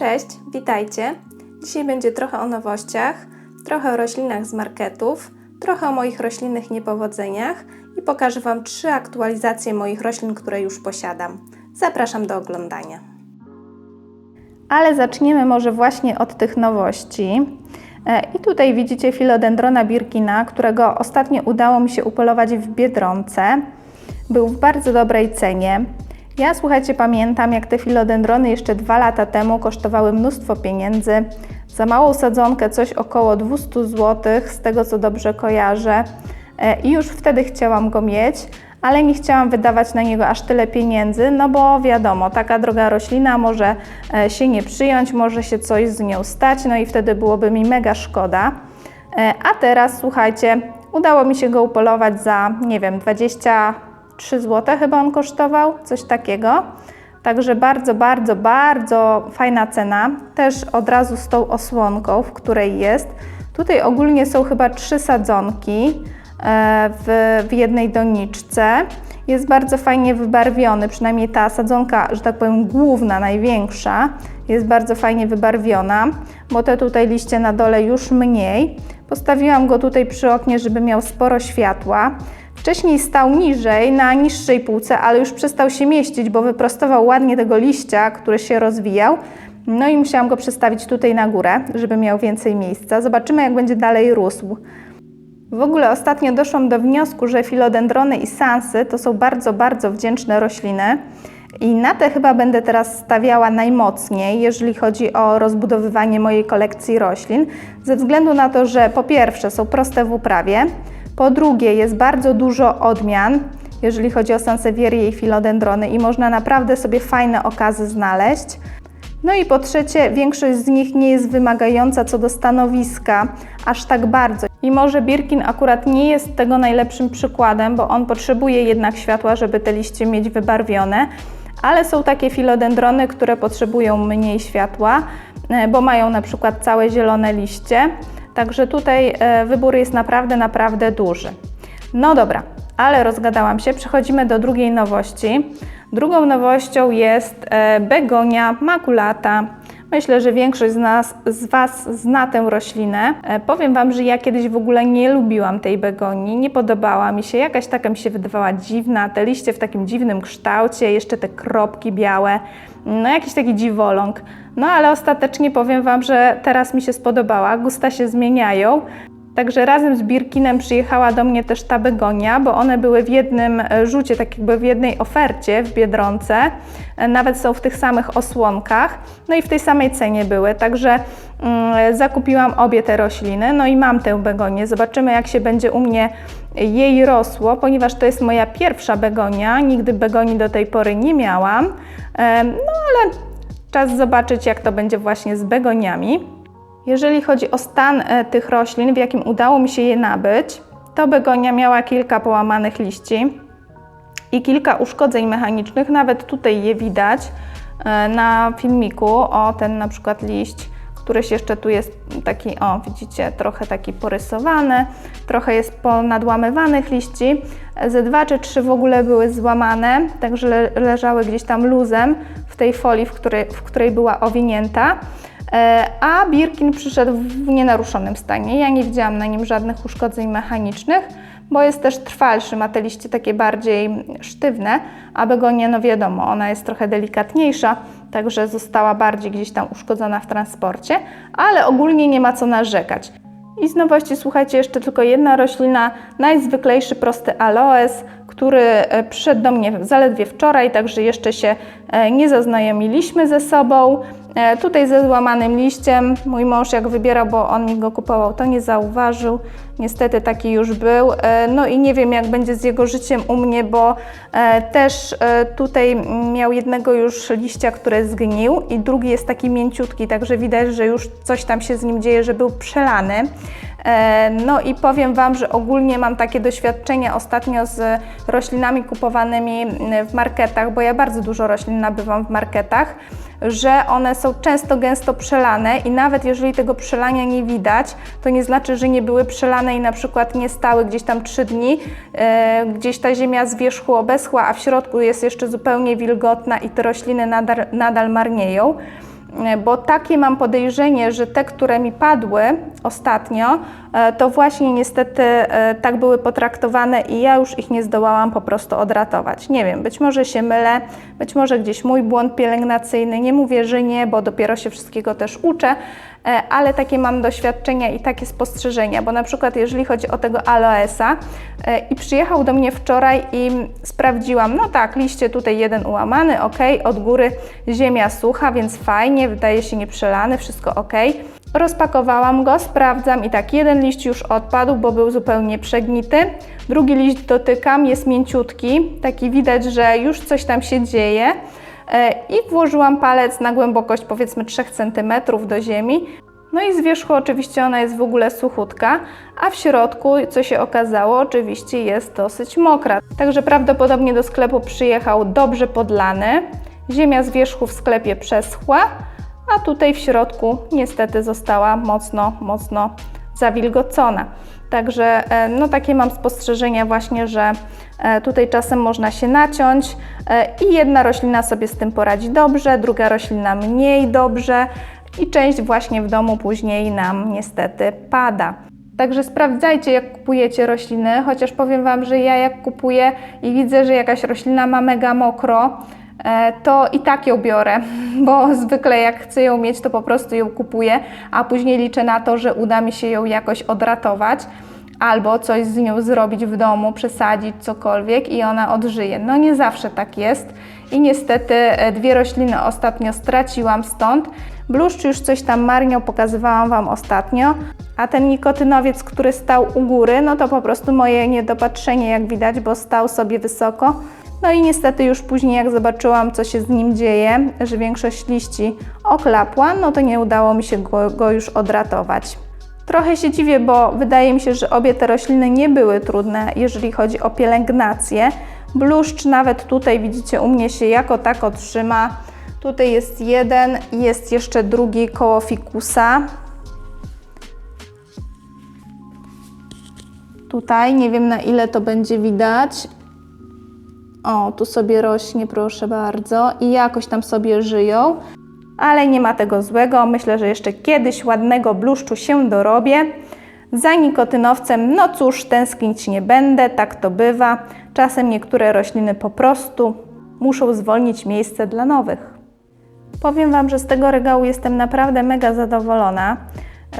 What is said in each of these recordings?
Cześć, witajcie. Dzisiaj będzie trochę o nowościach, trochę o roślinach z marketów, trochę o moich roślinnych niepowodzeniach i pokażę Wam trzy aktualizacje moich roślin, które już posiadam. Zapraszam do oglądania. Ale zaczniemy może właśnie od tych nowości. E, I tutaj widzicie filodendrona birkina, którego ostatnio udało mi się upolować w Biedronce. Był w bardzo dobrej cenie. Ja słuchajcie, pamiętam jak te filodendrony jeszcze dwa lata temu kosztowały mnóstwo pieniędzy. Za małą sadzonkę coś około 200 zł, z tego co dobrze kojarzę. E, I już wtedy chciałam go mieć, ale nie chciałam wydawać na niego aż tyle pieniędzy, no bo wiadomo, taka droga roślina może e, się nie przyjąć, może się coś z nią stać, no i wtedy byłoby mi mega szkoda. E, a teraz słuchajcie, udało mi się go upolować za, nie wiem, 20 3 zł chyba on kosztował, coś takiego. Także bardzo, bardzo, bardzo fajna cena. Też od razu z tą osłonką, w której jest. Tutaj ogólnie są chyba trzy sadzonki e, w, w jednej doniczce. Jest bardzo fajnie wybarwiony, przynajmniej ta sadzonka, że tak powiem, główna, największa, jest bardzo fajnie wybarwiona, bo te tutaj liście na dole już mniej. Postawiłam go tutaj przy oknie, żeby miał sporo światła. Wcześniej stał niżej, na niższej półce, ale już przestał się mieścić, bo wyprostował ładnie tego liścia, który się rozwijał. No i musiałam go przestawić tutaj na górę, żeby miał więcej miejsca. Zobaczymy, jak będzie dalej rósł. W ogóle ostatnio doszłam do wniosku, że filodendrony i sansy to są bardzo, bardzo wdzięczne rośliny. I na te chyba będę teraz stawiała najmocniej, jeżeli chodzi o rozbudowywanie mojej kolekcji roślin, ze względu na to, że po pierwsze są proste w uprawie, po drugie, jest bardzo dużo odmian, jeżeli chodzi o sansewierię i filodendrony i można naprawdę sobie fajne okazy znaleźć. No i po trzecie, większość z nich nie jest wymagająca co do stanowiska aż tak bardzo. I może Birkin akurat nie jest tego najlepszym przykładem, bo on potrzebuje jednak światła, żeby te liście mieć wybarwione, ale są takie filodendrony, które potrzebują mniej światła, e, bo mają na przykład całe zielone liście. Także tutaj e, wybór jest naprawdę, naprawdę duży. No dobra, ale rozgadałam się. Przechodzimy do drugiej nowości. Drugą nowością jest e, begonia makulata. Myślę, że większość z, nas, z Was zna tę roślinę. E, powiem Wam, że ja kiedyś w ogóle nie lubiłam tej begonii, nie podobała mi się, jakaś taka mi się wydawała dziwna, te liście w takim dziwnym kształcie, jeszcze te kropki białe, no jakiś taki dziwoląg. No ale ostatecznie powiem Wam, że teraz mi się spodobała, gusta się zmieniają. Także razem z Birkinem przyjechała do mnie też ta begonia, bo one były w jednym e, rzucie, tak jakby w jednej ofercie w Biedronce. E, nawet są w tych samych osłonkach, no i w tej samej cenie były. Także mm, zakupiłam obie te rośliny, no i mam tę begonię. Zobaczymy, jak się będzie u mnie jej rosło, ponieważ to jest moja pierwsza begonia. Nigdy begonii do tej pory nie miałam. E, no ale czas zobaczyć, jak to będzie właśnie z begoniami. Jeżeli chodzi o stan e, tych roślin, w jakim udało mi się je nabyć, to begonia miała kilka połamanych liści i kilka uszkodzeń mechanicznych. Nawet tutaj je widać e, na filmiku. O, ten na przykład liść, któryś jeszcze tu jest taki, o widzicie, trochę taki porysowany, trochę jest ponadłamywanych liści. Ze dwa czy trzy w ogóle były złamane, także leżały gdzieś tam luzem w tej folii, w której, w której była owinięta. E, a Birkin przyszedł w nienaruszonym stanie. Ja nie widziałam na nim żadnych uszkodzeń mechanicznych, bo jest też trwalszy, ma te liście takie bardziej sztywne, a begonia, no wiadomo, ona jest trochę delikatniejsza, także została bardziej gdzieś tam uszkodzona w transporcie, ale ogólnie nie ma co narzekać. I z nowości, słuchajcie, jeszcze tylko jedna roślina, najzwyklejszy prosty aloes, który e, przyszedł do mnie zaledwie wczoraj, także jeszcze się e, nie zaznajomiliśmy ze sobą. E, tutaj ze złamanym liściem. Mój mąż jak wybierał, bo on mi go kupował, to nie zauważył. Niestety taki już był. No i nie wiem jak będzie z jego życiem u mnie, bo też tutaj miał jednego już liścia, który zgnił i drugi jest taki mięciutki, także widać, że już coś tam się z nim dzieje, że był przelany. E, no i powiem Wam, że ogólnie mam takie doświadczenia ostatnio z roślinami kupowanymi w marketach, bo ja bardzo dużo roślin nabywam w marketach, że one są często gęsto przelane i nawet jeżeli tego przelania nie widać, to nie znaczy, że nie były przelane i na przykład nie stały gdzieś tam 3 dni, e, gdzieś ta ziemia z wierzchu obeschła, a w środku jest jeszcze zupełnie wilgotna i te rośliny nadal, nadal marnieją. e, bo takie mam podejrzenie, że te, które mi padły ostatnio, to właśnie niestety e, tak były potraktowane i ja już ich nie zdołałam po prostu odratować. Nie wiem, być może się mylę, być może gdzieś mój błąd pielęgnacyjny, nie mówię, że nie, bo dopiero się wszystkiego też uczę, E, ale takie mam doświadczenia i takie spostrzeżenia, bo na przykład jeżeli chodzi o tego aloesa e, i przyjechał do mnie wczoraj i sprawdziłam, no tak, liście tutaj jeden ułamany, ok, od góry ziemia sucha, więc fajnie, wydaje się nieprzelany, wszystko ok. Rozpakowałam go, sprawdzam i tak, jeden liść już odpadł, bo był zupełnie przegnity. Drugi liść dotykam, jest mięciutki, taki widać, że już coś tam się dzieje. E, i włożyłam palec na głębokość powiedzmy 3 cm do ziemi. No i z wierzchu oczywiście ona jest w ogóle suchutka, a w środku, co się okazało, oczywiście jest dosyć mokra. Także prawdopodobnie do sklepu przyjechał dobrze podlany. Ziemia z wierzchu w sklepie przeschła, a tutaj w środku niestety została mocno, mocno zawilgocona. Także e, no takie mam spostrzeżenia właśnie, że e, tutaj czasem można się naciąć e, i jedna roślina sobie z tym poradzi dobrze, druga roślina mniej dobrze i część właśnie w domu później nam niestety pada. Także sprawdzajcie, jak kupujecie rośliny, chociaż powiem Wam, że ja jak kupuję i widzę, że jakaś roślina ma mega mokro, to i tak ją biorę, bo zwykle jak chcę ją mieć, to po prostu ją kupuję, a później liczę na to, że uda mi się ją jakoś odratować albo coś z nią zrobić w domu, przesadzić cokolwiek i ona odżyje. No nie zawsze tak jest i niestety e, dwie rośliny ostatnio straciłam stąd. Bluszcz już coś tam marniał, pokazywałam Wam ostatnio, a ten nikotynowiec, który stał u góry, no to po prostu moje niedopatrzenie, jak widać, bo stał sobie wysoko no i niestety już później jak zobaczyłam, co się z nim dzieje, że większość liści oklapła, no to nie udało mi się go, go już odratować. Trochę się dziwię, bo wydaje mi się, że obie te rośliny nie były trudne, jeżeli chodzi o pielęgnację. Bluszcz nawet tutaj widzicie u mnie się jako tako trzyma. Tutaj jest jeden jest jeszcze drugi koło fikusa. Tutaj nie wiem na ile to będzie widać, o, tu sobie rośnie, proszę bardzo, i jakoś tam sobie żyją, ale nie ma tego złego. Myślę, że jeszcze kiedyś ładnego bluszczu się dorobię. Za nikotynowcem, no cóż, tęsknić nie będę, tak to bywa. Czasem niektóre rośliny po prostu muszą zwolnić miejsce dla nowych. Powiem Wam, że z tego regału jestem naprawdę mega zadowolona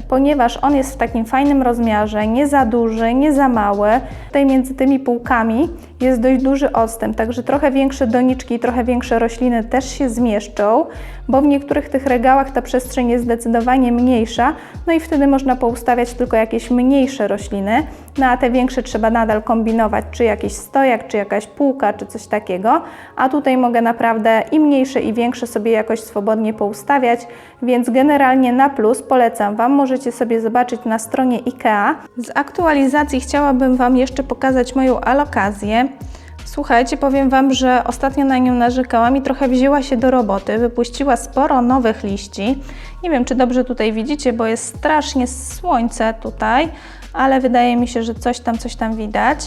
ponieważ on jest w takim fajnym rozmiarze, nie za duży, nie za mały. Tutaj między tymi półkami jest dość duży odstęp, także trochę większe doniczki i trochę większe rośliny też się zmieszczą, bo w niektórych tych regałach ta przestrzeń jest zdecydowanie mniejsza, no i wtedy można poustawiać tylko jakieś mniejsze rośliny, no a te większe trzeba nadal kombinować, czy jakiś stojak, czy jakaś półka, czy coś takiego, a tutaj mogę naprawdę i mniejsze i większe sobie jakoś swobodnie poustawiać, więc generalnie na plus polecam Wam, możecie sobie zobaczyć na stronie IKEA. Z aktualizacji chciałabym Wam jeszcze pokazać moją alokację. Słuchajcie, powiem Wam, że ostatnio na nią narzekałam i trochę wzięła się do roboty. Wypuściła sporo nowych liści. Nie wiem, czy dobrze tutaj widzicie, bo jest strasznie słońce tutaj, ale wydaje mi się, że coś tam, coś tam widać.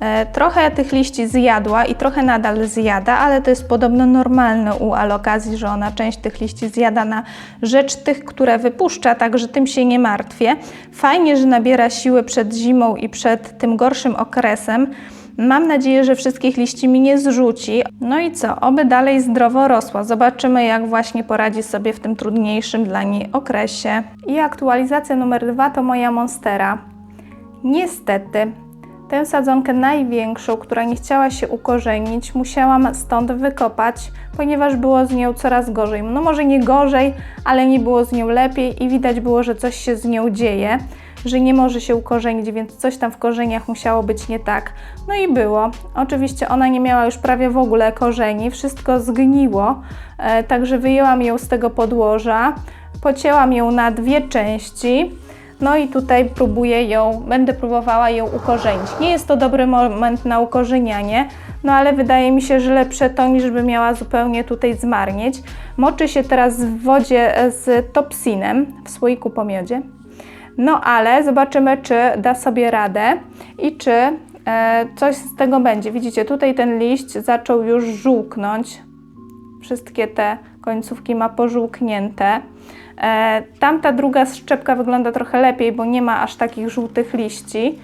E, trochę tych liści zjadła i trochę nadal zjada, ale to jest podobno normalne u alokazji, że ona część tych liści zjada na rzecz tych, które wypuszcza, także tym się nie martwię. Fajnie, że nabiera siły przed zimą i przed tym gorszym okresem. Mam nadzieję, że wszystkich liści mi nie zrzuci. No i co, oby dalej zdrowo rosła. Zobaczymy, jak właśnie poradzi sobie w tym trudniejszym dla niej okresie. I aktualizacja numer dwa to moja Monstera. Niestety, tę sadzonkę największą, która nie chciała się ukorzenić, musiałam stąd wykopać, ponieważ było z nią coraz gorzej. No może nie gorzej, ale nie było z nią lepiej i widać było, że coś się z nią dzieje że nie może się ukorzenić, więc coś tam w korzeniach musiało być nie tak. No i było. Oczywiście ona nie miała już prawie w ogóle korzeni, wszystko zgniło, e, także wyjęłam ją z tego podłoża, pocięłam ją na dwie części. No i tutaj próbuję ją, będę próbowała ją ukorzenić. Nie jest to dobry moment na ukorzenianie, no ale wydaje mi się, że lepsze to niż by miała zupełnie tutaj zmarnieć. Moczy się teraz w wodzie z topsinem w słoiku po miodzie. No ale zobaczymy, czy da sobie radę i czy e, coś z tego będzie. Widzicie, tutaj ten liść zaczął już żółknąć. Wszystkie te końcówki ma pożółknięte. E, tamta druga szczepka wygląda trochę lepiej, bo nie ma aż takich żółtych liści.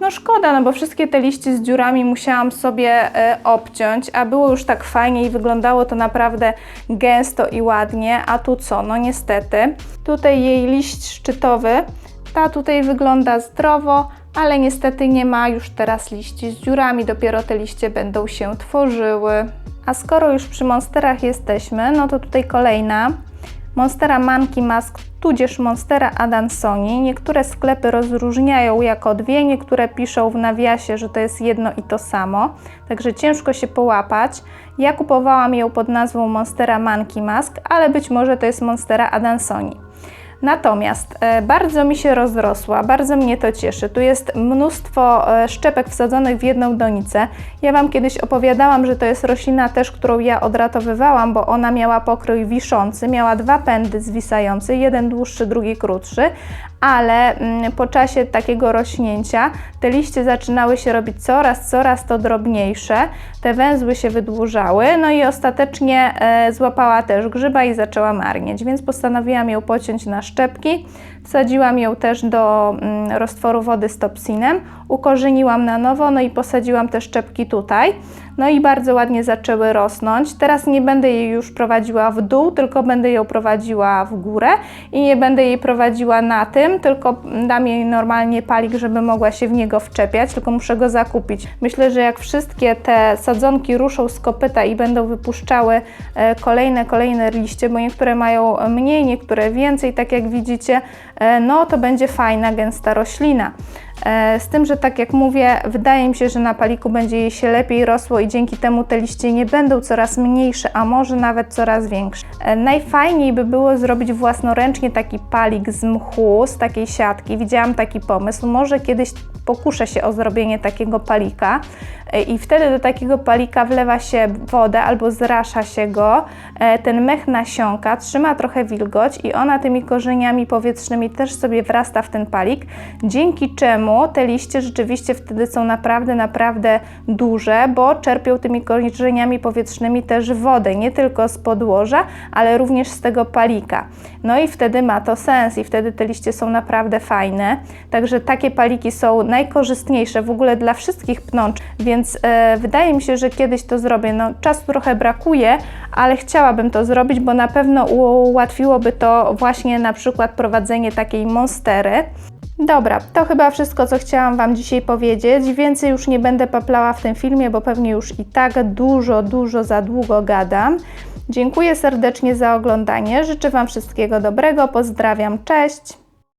No szkoda, no bo wszystkie te liście z dziurami musiałam sobie e, obciąć, a było już tak fajnie i wyglądało to naprawdę gęsto i ładnie, a tu co? No niestety. Tutaj jej liść szczytowy, ta tutaj wygląda zdrowo, ale niestety nie ma już teraz liści z dziurami, dopiero te liście będą się tworzyły. A skoro już przy monsterach jesteśmy, no to tutaj kolejna Monstera Monkey Mask, tudzież Monstera Adansoni. Niektóre sklepy rozróżniają jako dwie, niektóre piszą w nawiasie, że to jest jedno i to samo, także ciężko się połapać. Ja kupowałam ją pod nazwą Monstera Monkey Mask, ale być może to jest Monstera Adansoni. Natomiast e, bardzo mi się rozrosła, bardzo mnie to cieszy. Tu jest mnóstwo e, szczepek wsadzonych w jedną donicę. Ja Wam kiedyś opowiadałam, że to jest roślina też, którą ja odratowywałam, bo ona miała pokrój wiszący, miała dwa pędy zwisające, jeden dłuższy, drugi krótszy, ale mm, po czasie takiego rośnięcia te liście zaczynały się robić coraz, coraz to drobniejsze, te węzły się wydłużały, no i ostatecznie e, złapała też grzyba i zaczęła marnieć, więc postanowiłam ją pociąć na szczepki. Wsadziłam ją też do mm, roztworu wody z topsinem, ukorzeniłam na nowo, no i posadziłam te szczepki tutaj. No i bardzo ładnie zaczęły rosnąć. Teraz nie będę jej już prowadziła w dół, tylko będę ją prowadziła w górę i nie będę jej prowadziła na tym, tylko dam jej normalnie palik, żeby mogła się w niego wczepiać, tylko muszę go zakupić. Myślę, że jak wszystkie te sadzonki ruszą z kopyta i będą wypuszczały e, kolejne, kolejne liście, bo niektóre mają mniej, niektóre więcej, tak jak widzicie, no to będzie fajna, gęsta roślina. E, z tym, że tak jak mówię, wydaje mi się, że na paliku będzie jej się lepiej rosło i dzięki temu te liście nie będą coraz mniejsze, a może nawet coraz większe. E, najfajniej by było zrobić własnoręcznie taki palik z mchu, z takiej siatki. Widziałam taki pomysł. Może kiedyś pokuszę się o zrobienie takiego palika e, i wtedy do takiego palika wlewa się wodę albo zrasza się go. Ten mech nasiąka, trzyma trochę wilgoć i ona tymi korzeniami powietrznymi też sobie wrasta w ten palik, dzięki czemu te liście rzeczywiście wtedy są naprawdę, naprawdę duże, bo czerpią tymi korzeniami powietrznymi też wodę, nie tylko z podłoża, ale również z tego palika. No i wtedy ma to sens i wtedy te liście są naprawdę fajne. Także takie paliki są najkorzystniejsze w ogóle dla wszystkich pnącz, więc e, wydaje mi się, że kiedyś to zrobię. No, czasu trochę brakuje, ale chciałabym to zrobić, bo na pewno ułatwiłoby to właśnie na przykład prowadzenie takiej monstery. Dobra, to chyba wszystko, co chciałam Wam dzisiaj powiedzieć. Więcej już nie będę paplała w tym filmie, bo pewnie już i tak dużo, dużo za długo gadam. Dziękuję serdecznie za oglądanie. Życzę Wam wszystkiego dobrego. Pozdrawiam. Cześć!